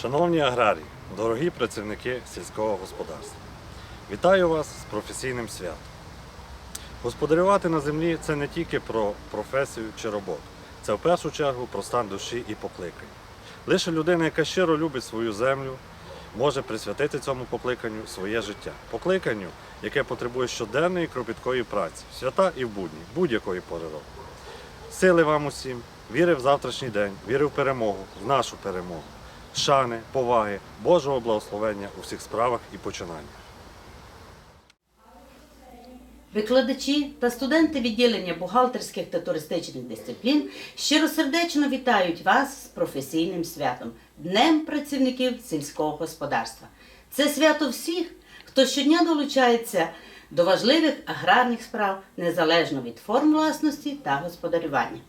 Шановні аграрії, дорогі працівники сільського господарства, вітаю вас з професійним святом. Господарювати на землі це не тільки про професію чи роботу, це в першу чергу про стан душі і покликання. Лише людина, яка щиро любить свою землю, може присвятити цьому покликанню своє життя. Покликанню, яке потребує щоденної кропіткої праці, свята і в будні, будь-якої пори року. Сили вам усім, віри в завтрашній день, віри в перемогу, в нашу перемогу, шани, поваги, Божого благословення у всіх справах і починаннях. Викладачі та студенти відділення бухгалтерських та туристичних дисциплін щиросердечно вітають вас з професійним святом Днем працівників сільського господарства. Це свято всіх, хто щодня долучається до важливих аграрних справ незалежно від форм власності та господарювання.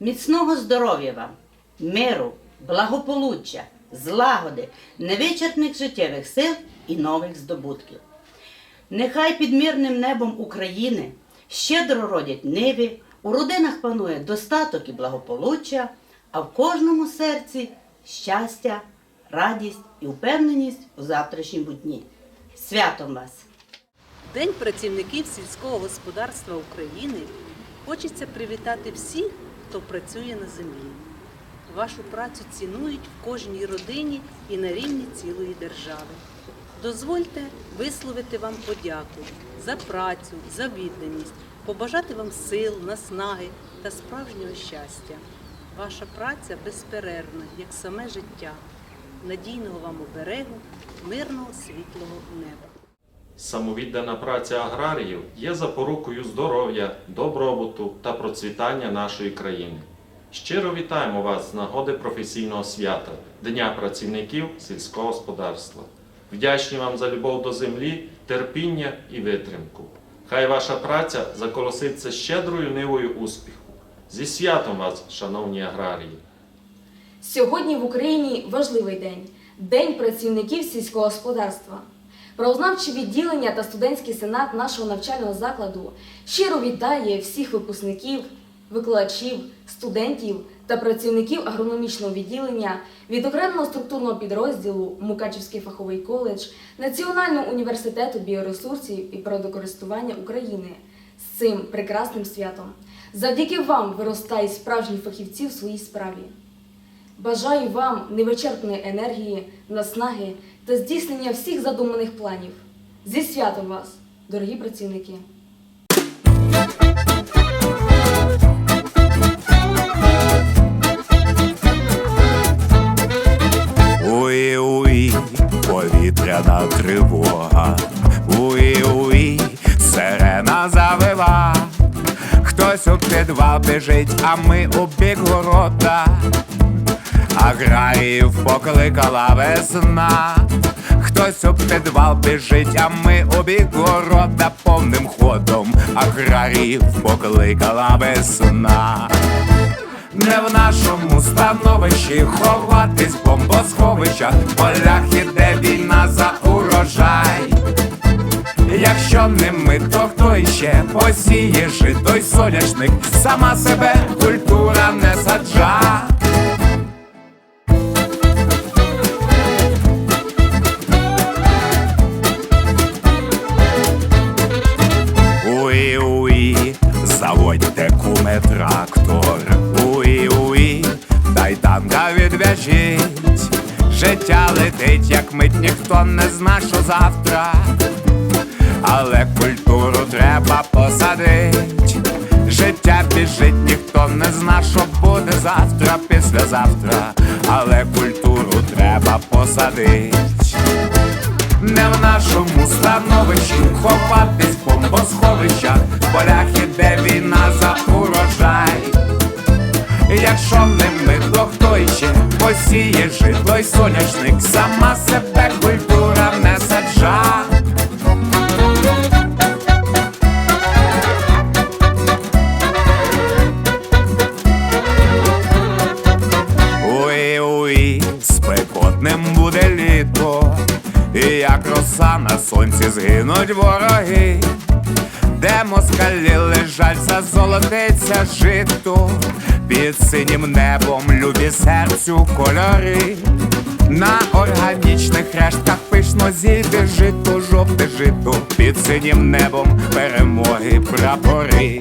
Міцного здоров'я вам, миру, благополуччя, злагоди, невичерпних життєвих сил і нових здобутків. Нехай під мирним небом України щедро родять ниви, у родинах панує достаток і благополуччя, а в кожному серці щастя, радість і впевненість у завтрашньому дні. Святом вас! День працівників сільського господарства України хочеться привітати всіх, хто працює на землі. Вашу працю цінують в кожній родині і на рівні цілої держави. Дозвольте висловити вам подяку за працю, за відданість, побажати вам сил, наснаги та справжнього щастя. Ваша праця безперервна, як саме життя, надійного вам оберегу, мирного світлого неба. Самовіддана праця аграріїв є запорукою здоров'я, добробуту та процвітання нашої країни. Щиро вітаємо вас з нагоди професійного свята Дня працівників сільського господарства. Вдячні вам за любов до землі, терпіння і витримку. Хай ваша праця заколоситься щедрою нивою успіху. Зі святом вас, шановні аграрії! Сьогодні в Україні важливий день День працівників сільського господарства. Правознавче відділення та студентський сенат нашого навчального закладу щиро вітає всіх випускників, викладачів, студентів та працівників агрономічного відділення від окремого структурного підрозділу Мукачівський фаховий коледж Національного університету біоресурсів і природокористування України з цим прекрасним святом. Завдяки вам виростають справжні фахівці в своїй справі. Бажаю вам невичерпної енергії, наснаги та здійснення всіх задуманих планів. Зі святом вас, дорогі працівники! Повітряна тривога. Уї-уї, сирена завива. Хтось у підвал біжить, а ми у бік города. Аграріїв покликала весна. Хтось у підвал біжить, а ми у бік города повним ходом. Аграріїв покликала весна. Не в нашому становищі ховатись в полях іде Якщо не ми, то хто іще посіє жито й соняшник, сама себе культура не саджа. Уї-уї, заводьте куме трактор. Уї-уї, дай танка відв'яжіть. Життя летить, як мить, ніхто не зна, що завтра. Але культуру треба посадить. Життя біжить, ніхто не зна, що буде завтра, післязавтра. Але культуру треба посадить. Не в нашому становищі ховатись в бомбосховищах, в полях іде війна за урожай. Якщо не ми, то хто іще посіє жито й соняшник, сама себе культура сонці згинуть вороги, де москалі лежать, зазолотиться жито, під синім небом любі серцю кольори. На органічних рештках пишно зійде жито, жовте жито, під синім небом перемоги прапори.